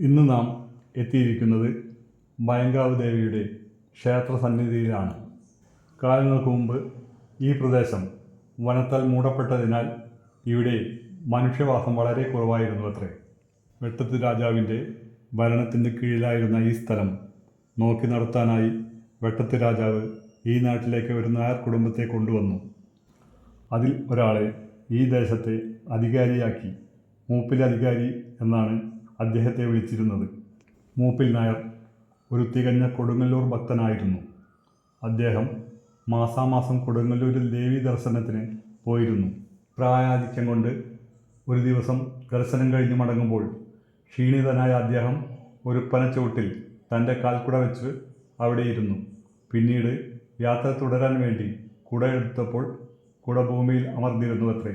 ഇന്ന് നാം എത്തിയിരിക്കുന്നത് ഭയങ്കാവ് ദേവിയുടെ ക്ഷേത്ര സന്നിധിയിലാണ്. കാലങ്ങൾക്ക് മുമ്പ് ഈ പ്രദേശം വനത്താൽ മൂടപ്പെട്ടതിനാൽ ഇവിടെ മനുഷ്യവാസം വളരെ കുറവായിരുന്നു അത്രേ. വെട്ടത്ത് രാജാവിന്റെ ഭരണത്തിന്റെ കീഴിലായിരുന്ന ഈ സ്ഥലം നോക്കി നടത്താനായി വെട്ടത്ത് രാജാവ് ഈ നാട്ടിലേക്ക് ഒരു നായർ കുടുംബത്തെ കൊണ്ടുവന്നു. അതിൽ ഒരാളെ ഈ ദേശത്തെ അധികാരിയാക്കി. മൂപ്പിലധികാരി എന്നാണ് അദ്ദേഹത്തെ വിളിച്ചിരുന്നത്. മൂപ്പിൽ നായർ ഒരു തികഞ്ഞ കൊടുങ്ങല്ലൂർ ഭക്തനായിരുന്നു. അദ്ദേഹം മാസാമാസം കൊടുങ്ങല്ലൂരിൽ ദേവി ദർശനത്തിന് പോയിരുന്നു. പ്രായാധിക്യം കൊണ്ട് ഒരു ദിവസം ദർശനം കഴിഞ്ഞ് മടങ്ങുമ്പോൾ ക്ഷീണിതനായ അദ്ദേഹം ഒരു പനച്ചുവട്ടിൽ തന്റെ കാൽക്കുട വെച്ച് അവിടെയിരുന്നു. പിന്നീട് യാത്ര തുടരാൻ വേണ്ടി കുട എടുത്തപ്പോൾ കുട ഭൂമിയിൽ അമർന്നിരുന്നു അത്രേ.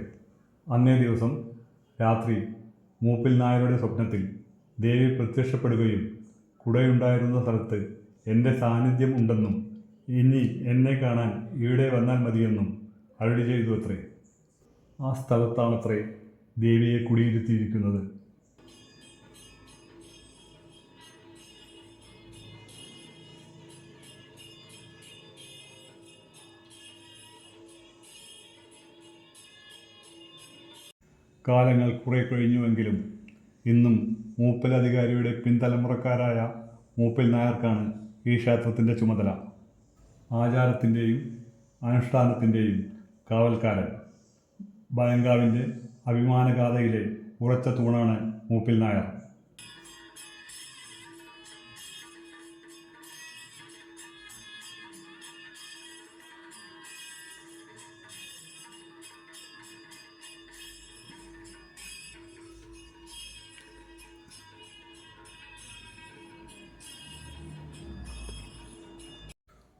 അന്നേ ദിവസം രാത്രി മൂപ്പിൽ നായരുടെ സ്വപ്നത്തിൽ ദേവി പ്രത്യക്ഷപ്പെടുകയും കുടയുണ്ടായിരുന്ന സ്ഥലത്ത് എന്റെ സാന്നിധ്യം ഉണ്ടെന്നും ഇനി എന്നെ കാണാൻ ഇവിടെ വന്നാൽ മതിയെന്നും അരുളി ചെയ്തു അത്രേ ആ സ്ഥലത്താണത്രേ ദേവിയെ കുടിയിരുത്തിയിരിക്കുന്നത്. കാലങ്ങൾ കുറെ കഴിഞ്ഞുവെങ്കിലും ഇന്നും മൂപ്പൽ അധികാരിയുടെ പിൻതലമുറക്കാരായ മൂപ്പൽ നായർക്കാണ് ഈ ക്ഷേത്രത്തിന്റെ ചുമതല. ആചാരത്തിന്റെയും അനുഷ്ഠാനത്തിന്റെയും കാവൽക്കാരൻ. ഭയങ്കാവിന്റെ അഭിമാനഗാഥയിലെ ഉറച്ച തൂണാണ് മൂപ്പിൽ നായർ.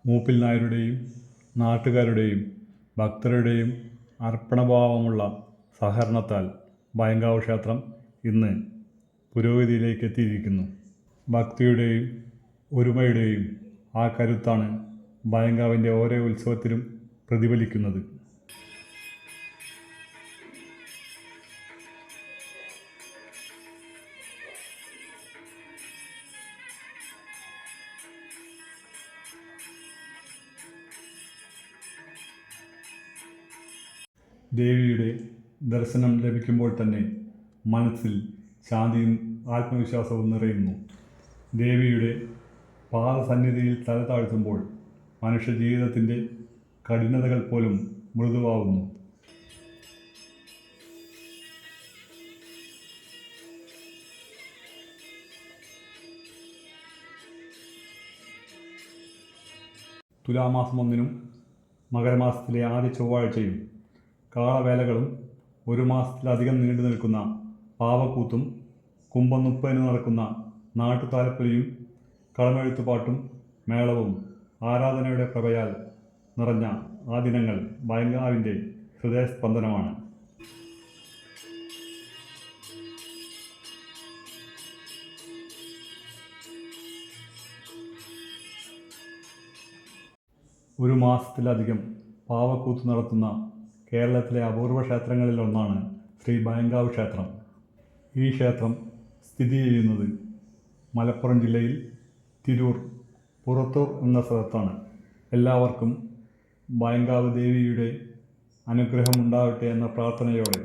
മൂപ്പിൽ നായരുടെയും നാട്ടുകാരുടെയും ഭക്തരുടെയും അർപ്പണഭാവമുള്ള സഹകരണത്താൽ ഭയങ്കാവ് ക്ഷേത്രം ഇന്ന് പുരോഗതിയിലേക്ക് എത്തിയിരിക്കുന്നു. ഭക്തിയുടെയും ഒരുമയുടെയും ആ കരുത്താണ് ഭയങ്കാവിന്റെ ഓരോ ഉത്സവത്തിലും പ്രതിഫലിക്കുന്നത്. ദേവിയുടെ ദർശനം ലഭിക്കുമ്പോൾ തന്നെ മനസ്സിൽ ശാന്തിയും ആത്മവിശ്വാസവും നിറയുന്നു. ദേവിയുടെ പാദസന്നിധിയിൽ തല താഴ്ത്തുമ്പോൾ മനുഷ്യ ജീവിതത്തിന്റെ കഠിനതകൾ പോലും മൃദുവാകുന്നു തുലാമാസം ഒന്നിനും മകരമാസത്തിലെ ആദ്യ ചൊവ്വാഴ്ചയും കാളവേലകളും ഒരു മാസത്തിലധികം നീണ്ടു നിൽക്കുന്ന പാവക്കൂത്തും കുംഭം മുപ്പതിന് നടക്കുന്ന നാട്ടുതാലപ്പൊലിയും കളമെഴുത്തുപാട്ടും മേളവും ആരാധനയുടെ പ്രഭയാൽ നിറഞ്ഞ ആ ദിനങ്ങൾ ഭയങ്കാവിന്റെ ഹൃദയസ്പന്ദനമാണ്. ഒരു മാസത്തിലധികം പാവക്കൂത്ത് നടത്തുന്ന കേരളത്തിലെ അപൂർവ ക്ഷേത്രങ്ങളിൽ ഒന്നാണ് ശ്രീ ഭയങ്കാവ് ക്ഷേത്രം. ഈ ക്ഷേത്രം സ്ഥിതി ചെയ്യുന്നത് മലപ്പുറം ജില്ലയിൽ തിരൂർ പുറത്തൂർ എന്ന സ്ഥലത്താണ്. എല്ലാവർക്കും ഭയങ്കാവ് ദേവിയുടെ അനുഗ്രഹം ഉണ്ടാവട്ടെ എന്ന പ്രാർത്ഥനയോടെ